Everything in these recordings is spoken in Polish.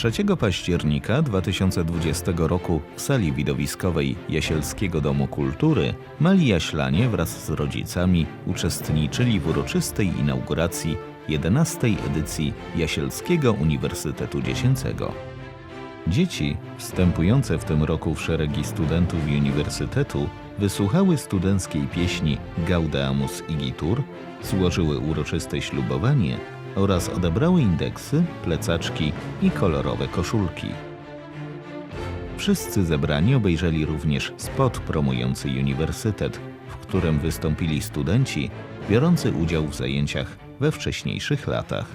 3 października 2020 roku w sali widowiskowej Jasielskiego Domu Kultury mali Jaślanie wraz z rodzicami uczestniczyli w uroczystej inauguracji 11. edycji Jasielskiego Uniwersytetu Dziecięcego. Dzieci, wstępujące w tym roku w szeregi studentów uniwersytetu, wysłuchały studenckiej pieśni Gaudeamus Igitur, złożyły uroczyste ślubowanie oraz odebrały indeksy, plecaczki i kolorowe koszulki. Wszyscy zebrani obejrzeli również spot promujący uniwersytet, w którym wystąpili studenci biorący udział w zajęciach we wcześniejszych latach.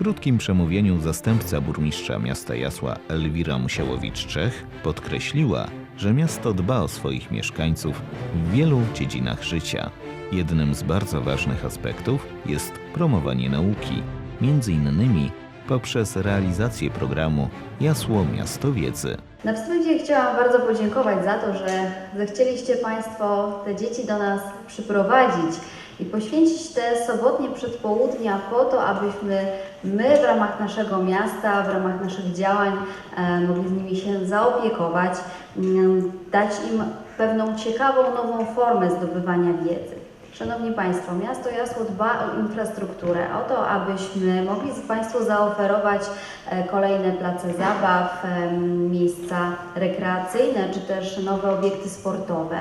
Krótkim przemówieniu zastępca burmistrza miasta Jasła Elwira Musiałowicz-Czech podkreśliła, że miasto dba o swoich mieszkańców w wielu dziedzinach życia. Jednym z bardzo ważnych aspektów jest promowanie nauki, między innymi poprzez realizację programu Jasło Miasto Wiedzy. Na wstępie chciałam bardzo podziękować za to, że zechcieliście Państwo te dzieci do nas przyprowadzić i poświęcić te sobotnie przedpołudnia po to, abyśmy my w ramach naszego miasta, w ramach naszych działań e, mogli z nimi się zaopiekować, mm, dać im pewną ciekawą, nową formę zdobywania wiedzy. Szanowni Państwo, miasto Jasło dba o infrastrukturę, o to, abyśmy mogli Państwu zaoferować e, kolejne place zabaw, em, miejsca rekreacyjne czy też nowe obiekty sportowe.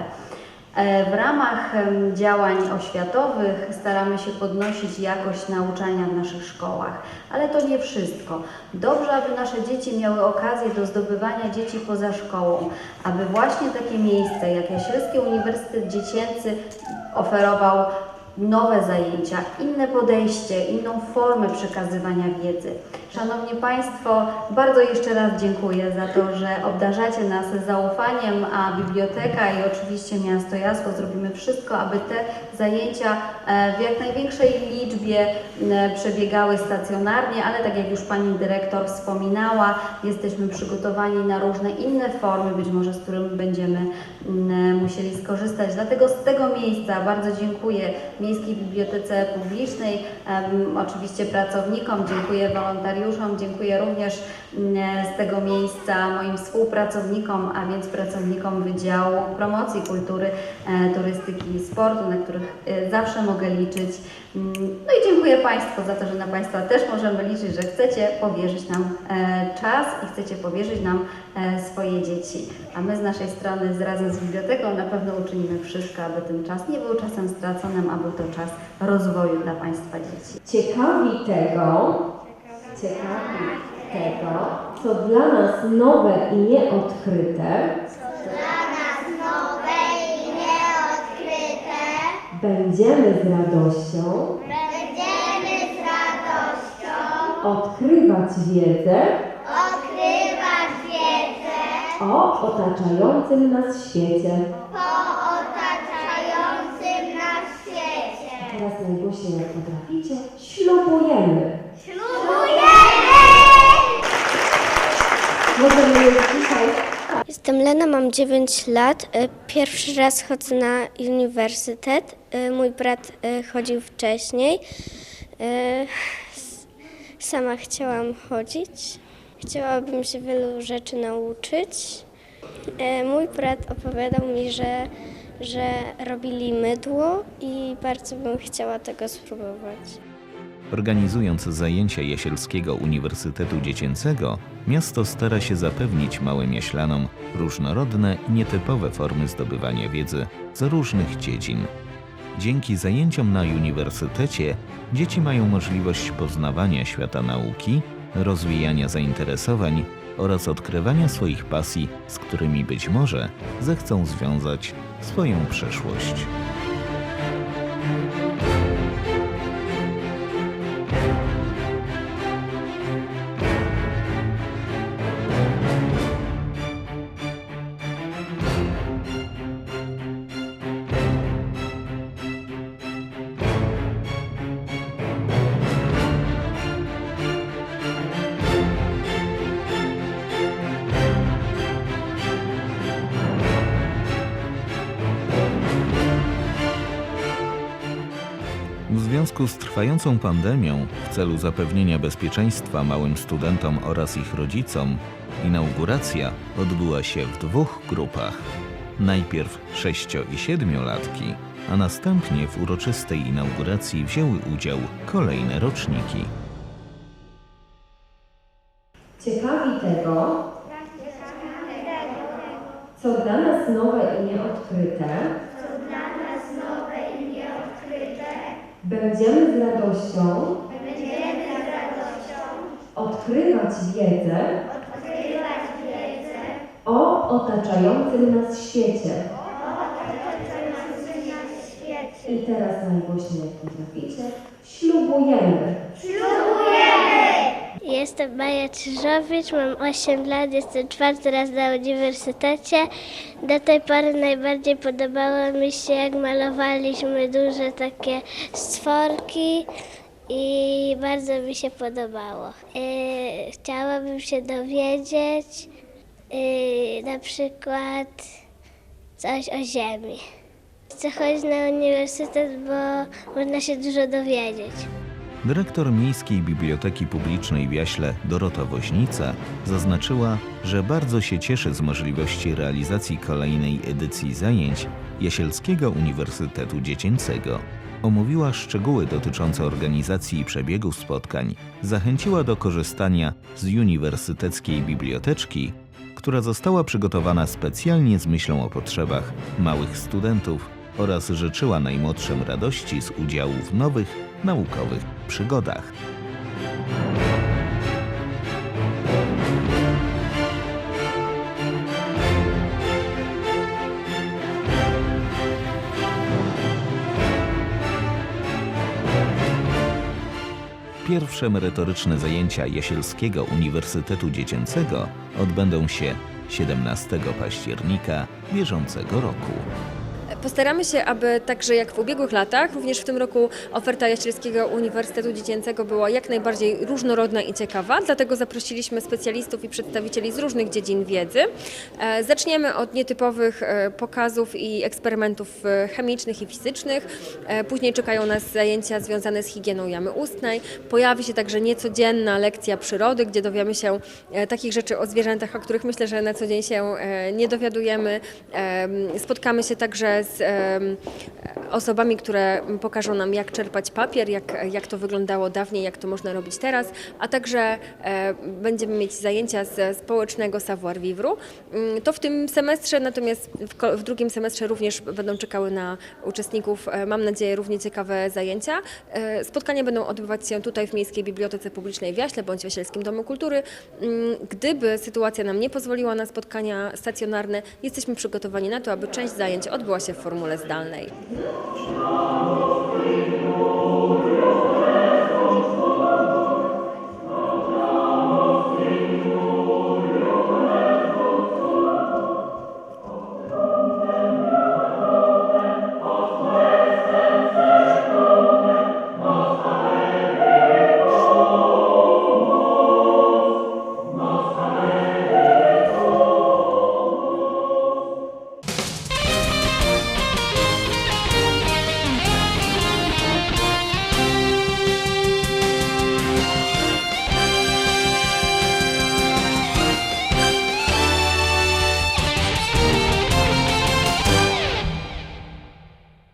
E, W ramach działań oświatowych staramy się podnosić jakość nauczania w naszych szkołach, ale to nie wszystko. Dobrze, aby nasze dzieci miały okazję do zdobywania dzieci poza szkołą, aby właśnie takie miejsce jak Jasielski Uniwersytet Dziecięcy oferował nowe zajęcia, inne podejście, inną formę przekazywania wiedzy. Szanowni Państwo, bardzo jeszcze raz dziękuję za to, że obdarzacie nas zaufaniem, a biblioteka i oczywiście Miasto Jasło zrobimy wszystko, aby te zajęcia e, w jak największej liczbie m, przebiegały stacjonarnie, ale tak jak już Pani Dyrektor wspominała, jesteśmy przygotowani na różne inne formy, być może z którymi będziemy musieli skorzystać. Dlatego z tego miejsca bardzo dziękuję Miejskiej Bibliotece Publicznej, oczywiście pracownikom, dziękuję wolontariuszom, dziękuję również mm, z tego miejsca moim współpracownikom, a więc pracownikom Wydziału Promocji Kultury, e, Turystyki i Sportu, na których e, zawsze mogę liczyć. Mm, No i dziękuję Państwu za to, że na Państwa też możemy liczyć, że chcecie powierzyć nam e, czas i chcecie powierzyć nam e, swoje dzieci. A my z naszej strony razem z biblioteką na pewno uczynimy wszystko, aby ten czas nie był czasem straconym, a był to czas rozwoju dla Państwa dzieci. Ciekawi tego, ciekawi tego, co dla nas nowe i nieodkryte, będziemy z radością Będziemy z radością odkrywać wiedzę odkrywać wiedzę o otaczającym nas świecie. po otaczającym nas świecie. Teraz najgłośniej jak potraficie, ślubujemy. Możemy już dzisiaj Jestem Lena, mam 9 lat. E, Pierwszy raz chodzę na uniwersytet. E, Mój brat e, chodził wcześniej. E, s- Sama chciałam chodzić. Chciałabym się wielu rzeczy nauczyć. E, Mój brat opowiadał mi, że, że robili mydło i bardzo bym chciała tego spróbować. Organizując zajęcia Jasielskiego Uniwersytetu Dziecięcego, miasto stara się zapewnić małym jaślanom różnorodne i nietypowe formy zdobywania wiedzy z różnych dziedzin. Dzięki zajęciom na uniwersytecie dzieci mają możliwość poznawania świata nauki, rozwijania zainteresowań oraz odkrywania swoich pasji, z którymi być może zechcą związać swoją przyszłość. W związku z trwającą pandemią, w celu zapewnienia bezpieczeństwa małym studentom oraz ich rodzicom, inauguracja odbyła się w dwóch grupach. Najpierw sześcio- i siedmiolatki, a następnie w uroczystej inauguracji wzięły udział kolejne roczniki. Ciekawi tego, co dla nas nowe i nieodkryte, będziemy z radością, odkrywać wiedzę, o otaczającym nas świecie. I teraz najgłośniej, jak potraficie, ślubujemy. Jestem Maja Krzyżowicz, mam 8 lat, jestem czwarty raz na uniwersytecie. Do tej pory najbardziej podobało mi się, jak malowaliśmy duże takie stworki i bardzo mi się podobało. Yy, chciałabym się dowiedzieć yy, na przykład coś o Ziemi. Chcę chodzić na uniwersytet, bo można się dużo dowiedzieć. Dyrektor Miejskiej Biblioteki Publicznej w Jaśle Dorota Woźnica zaznaczyła, że bardzo się cieszy z możliwości realizacji kolejnej edycji zajęć Jasielskiego Uniwersytetu Dziecięcego. Omówiła szczegóły dotyczące organizacji i przebiegu spotkań, zachęciła do korzystania z uniwersyteckiej biblioteczki, która została przygotowana specjalnie z myślą o potrzebach małych studentów oraz życzyła najmłodszym radości z udziału w nowych naukowych przygodach. Pierwsze merytoryczne zajęcia Jasielskiego Uniwersytetu Dziecięcego odbędą się 17 października bieżącego roku. Postaramy się, aby także jak w ubiegłych latach, również w tym roku oferta Jaślielskiego Uniwersytetu Dziecięcego była jak najbardziej różnorodna i ciekawa, dlatego zaprosiliśmy specjalistów i przedstawicieli z różnych dziedzin wiedzy. E, Zaczniemy od nietypowych e, pokazów i eksperymentów e, chemicznych i fizycznych. Później czekają nas zajęcia związane z higieną jamy ustnej. Pojawi się także niecodzienna lekcja przyrody, gdzie dowiemy się takich rzeczy o zwierzętach, o których myślę, że na co dzień się nie dowiadujemy. Em, Spotkamy się także z osobami, które pokażą nam, jak czerpać papier, jak, jak to wyglądało dawniej, jak to można robić teraz, a także e, będziemy mieć zajęcia ze społecznego savoir vivre. Mm, To w tym semestrze, natomiast w, drugim semestrze również będą czekały na uczestników, e, mam nadzieję, równie ciekawe zajęcia. E, Spotkania będą odbywać się tutaj w Miejskiej Bibliotece Publicznej w Jaśle bądź w Domu Kultury. Mm, Gdyby sytuacja nam nie pozwoliła na spotkania stacjonarne, jesteśmy przygotowani na to, aby część zajęć odbyła się w formule zdalnej.